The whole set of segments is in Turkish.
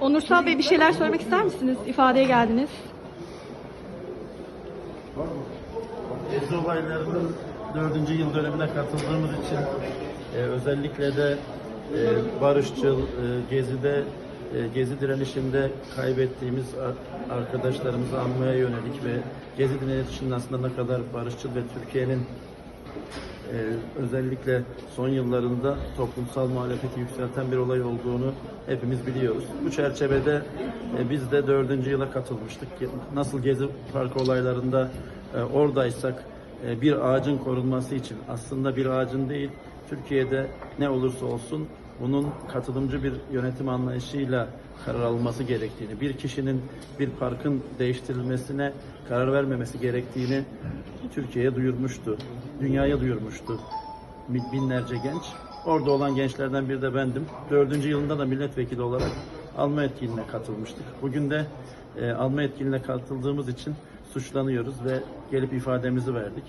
Onursal Bey bir şeyler söylemek ister misiniz? İfadeye geldiniz. Gezi olaylarının dördüncü yıl dönemine katıldığımız için e, özellikle de e, barışçıl, e, Gezi'de, e, Gezi direnişinde kaybettiğimiz ar- arkadaşlarımızı anmaya yönelik ve Gezi direnişinin aslında ne kadar barışçıl ve Türkiye'nin e, özellikle son yıllarında toplumsal muhalefeti yükselten bir olay olduğunu hepimiz biliyoruz. Bu çerçevede e, biz de dördüncü yıla katılmıştık. Nasıl Gezi Parkı olaylarında e, oradaysak e, bir ağacın korunması için aslında bir ağacın değil Türkiye'de ne olursa olsun bunun katılımcı bir yönetim anlayışıyla karar alınması gerektiğini, bir kişinin bir parkın değiştirilmesine karar vermemesi gerektiğini Türkiye'ye duyurmuştu. Dünyaya duyurmuştu bin- binlerce genç. Orada olan gençlerden biri de bendim. Dördüncü yılında da milletvekili olarak alma etkinliğine katılmıştık. Bugün de e, alma etkinliğine katıldığımız için suçlanıyoruz ve gelip ifademizi verdik.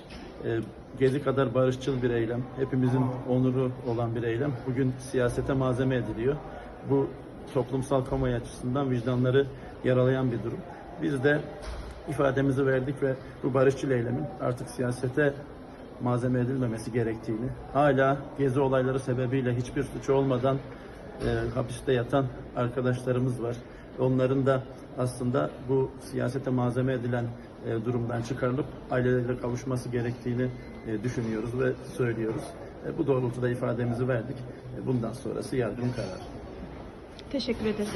E, Gezi kadar barışçıl bir eylem, hepimizin onuru olan bir eylem. Bugün siyasete malzeme ediliyor. Bu toplumsal kamuoyu açısından vicdanları yaralayan bir durum. Biz de ifademizi verdik ve bu barışçıl eylemin artık siyasete malzeme edilmemesi gerektiğini, hala gezi olayları sebebiyle hiçbir suçu olmadan e, hapiste yatan arkadaşlarımız var. Onların da aslında bu siyasete malzeme edilen e, durumdan çıkarılıp aileleriyle kavuşması gerektiğini e, düşünüyoruz ve söylüyoruz. E, bu doğrultuda ifademizi verdik. E, bundan sonrası yargının kararı. Teşekkür ederim.